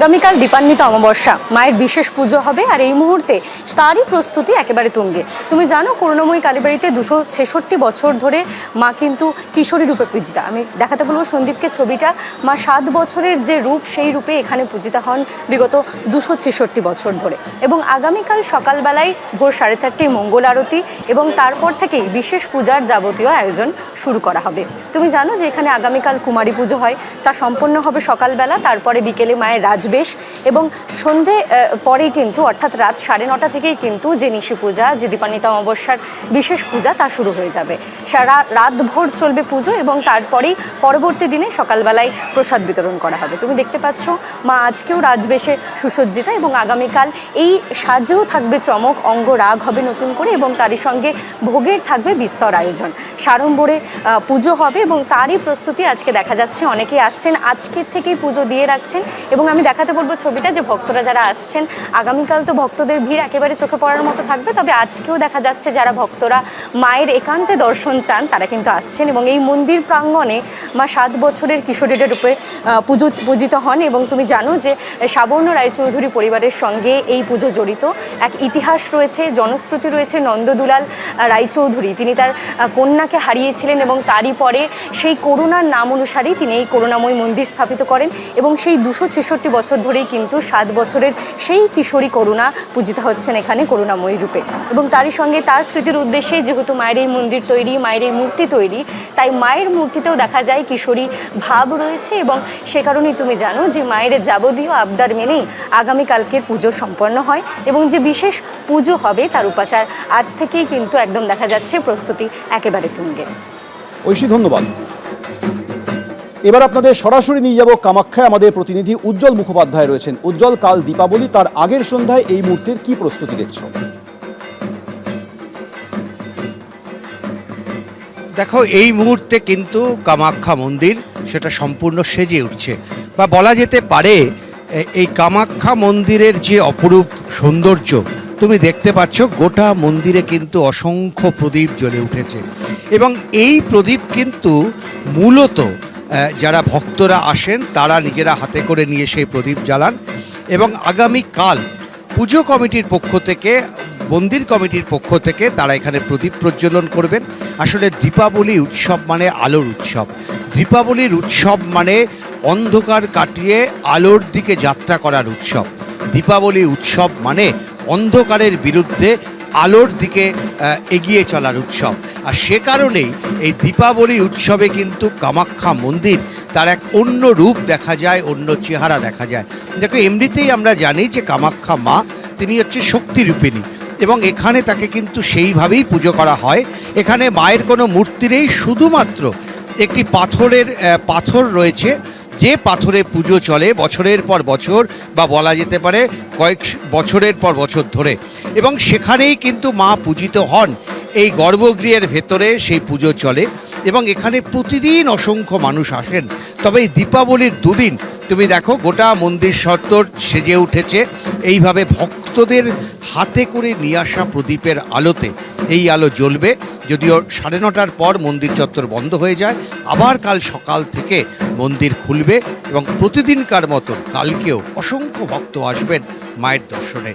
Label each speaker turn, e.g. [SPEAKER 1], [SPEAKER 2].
[SPEAKER 1] আগামীকাল দীপান্বিত অমাবস্যা। মায়ের বিশেষ পুজো হবে আর এই মুহূর্তে তারই প্রস্তুতি একেবারে তুঙ্গে। তুমি জানো, করুণাময়ী কালীবাড়িতে দুশো ছেষট্টি বছর ধরে মা কিন্তু কিশোরী রূপে পূজিতা। আমি দেখাতে বলব সন্দীপকে ছবিটা। মা সাত বছরের যে রূপ, সেই রূপে এখানে পূজিতা হন বিগত দুশো ছেষট্টি বছর ধরে। এবং আগামীকাল সকালবেলায় ভোর সাড়ে চারটেয় মঙ্গল আরতি এবং তারপর থেকেই বিশেষ পূজার যাবতীয় আয়োজন শুরু করা হবে। তুমি জানো যে এখানে আগামীকাল কুমারী পুজো হয়। তা সম্পন্ন হবে সকালবেলা, তারপরে বিকেলে মায়ের রাজবেশ এবং সন্ধে পরেই কিন্তু, অর্থাৎ রাত সাড়ে নটা থেকেই কিন্তু যে নিশি পূজা, যে দীপান্বিতা অমাবস্যার বিশেষ পূজা, তা শুরু হয়ে যাবে। সারা রাতভর চলবে পুজো, এবং তারপরেই পরবর্তী দিনে সকালবেলায় প্রসাদ বিতরণ করা হবে। তুমি দেখতে পাচ্ছ, মা আজকেও রাজবেশে সুসজ্জিতা, এবং আগামীকাল এই সাজেও থাকবে চমক, অঙ্গ রাগ হবে নতুন করে, এবং তারই সঙ্গে ভোগের থাকবে বিস্তর আয়োজন। সাড়ম্বরে পুজো হবে, এবং তারই প্রস্তুতি আজকে দেখা যাচ্ছে। অনেকেই আসছেন, আজকের থেকেই পুজো দিয়ে রাখছেন, এবং আমি দেখাতে বলব ছবিটা যে ভক্তরা যারা আসছেন, আগামীকাল তো ভক্তদের ভিড় একেবারে চোখে পড়ার মতো থাকবে, তবে আজকেও দেখা যাচ্ছে যারা ভক্তরা মায়ের একান্তে দর্শন চান, তারা কিন্তু আসছেন এবং এই মন্দির প্রাঙ্গণে মা সাত বছরের কিশোরীদের রূপে পুজো, পূজিত হন এবং তুমি জানো যে সাবর্ণ রায়চৌধুরী পরিবারের সঙ্গে এই পুজো জড়িত। এক ইতিহাস রয়েছে, জনশ্রুতি রয়েছে নন্দদুলাল রায়চৌধুরী। তিনি তার কন্যাকে হারিয়েছিলেন এবং তারই পরে সেই করুণার নাম অনুসারেই তিনি এই করুণাময় মন্দির স্থাপিত করেন এবং সেই দুশো ছেষট্টি বছর ধরেই কিন্তু সাত বছরের সেই কিশোরী করুণা পূজিত হচ্ছেন এখানে করুণাময়ী রূপে। এবং তারই সঙ্গে তার স্মৃতির উদ্দেশ্যে যেহেতু মায়ের এই মন্দির তৈরি, মায়ের এই মূর্তি তৈরি, তাই মায়ের মূর্তিতেও দেখা যায় কিশোরী ভাব রয়েছে এবং সে কারণেই তুমি জানো যে মায়ের যাবতীয় আবদার মেনেই আগামীকালকের পুজো সম্পন্ন হয় এবং যে বিশেষ পুজো হবে তার উপাচার আজ থেকেই কিন্তু একদম দেখা যাচ্ছে প্রস্তুতি একেবারে তুঙ্গে।
[SPEAKER 2] ঐশী, ধন্যবাদ। এবার আপনাদের সরাসরি নিয়ে যাব কামাখ্যায়। আমাদের প্রতিনিধি উজ্জ্বল মুখোপাধ্যায় রয়েছেন। উজ্জ্বল, কাল দীপাবলি, তার আগের সন্ধ্যায় এই মূর্তির কি প্রস্তুতি দেখছ?
[SPEAKER 3] দেখো, এই মুহূর্তে কিন্তু কামাখ্যা মন্দির সেটা সম্পূর্ণ সেজে উঠছে। বা বলা যেতে পারে এই কামাখ্যা মন্দিরের যে অপরূপ সৌন্দর্য, তুমি দেখতে পাচ্ছ গোটা মন্দিরে কিন্তু অসংখ্য প্রদীপ জ্বলে উঠেছে। এবং এই প্রদীপ কিন্তু মূলত যারা ভক্তরা আসেন, তারা নিজেরা হাতে করে নিয়ে সেই প্রদীপ জ্বালান। এবং আগামীকাল পুজো কমিটির পক্ষ থেকে, মন্দির কমিটির পক্ষ থেকে তারা এখানে প্রদীপ প্রজ্বলন করবেন। আসলে দীপাবলি উৎসব মানে আলোর উৎসব। দীপাবলির উৎসব মানে অন্ধকার কাটিয়ে আলোর দিকে যাত্রা করার উৎসব। দীপাবলি উৎসব মানে অন্ধকারের বিরুদ্ধে আলোর দিকে এগিয়ে চলার উৎসব। আর সে কারণেই এই দীপাবলি উৎসবে কিন্তু কামাখ্যা মন্দির তার এক অন্য রূপ দেখা যায়, অন্য চেহারা দেখা যায়। দেখো, এমনিতেই আমরা জানি যে কামাখ্যা মা তিনি হচ্ছে শক্তিরূপিণী এবং এখানে তাকে কিন্তু সেইভাবেই পুজো করা হয়। এখানে মায়ের কোনো মূর্তি নেই, শুধুমাত্র একটি পাথরের পাথর রয়েছে। যে পাথরে পুজো চলে বছরের পর বছর বা বলা যেতে পারে কয়েক বছরের পর বছর ধরে এবং সেখানেই কিন্তু মা পূজিত হন। এই গর্ভগৃহের ভেতরে সেই পুজো চলে এবং এখানে প্রতিদিন অসংখ্য মানুষ আসেন। তবে এই দীপাবলির দুদিন, তুমি দেখো গোটা মন্দির চত্বর সেজে উঠেছে। এইভাবে ভক্তদের হাতে করে নিয়ে আসা প্রদীপের আলোতে এই আলো জ্বলবে। যদিও সাড়ে নটার পর মন্দির চত্বর বন্ধ হয়ে যায়, আবার কাল সকাল থেকে মন্দির খুলবে এবং প্রতিদিনকার মতো কালকেও অসংখ্য ভক্ত আসবেন মায়ের দর্শনে।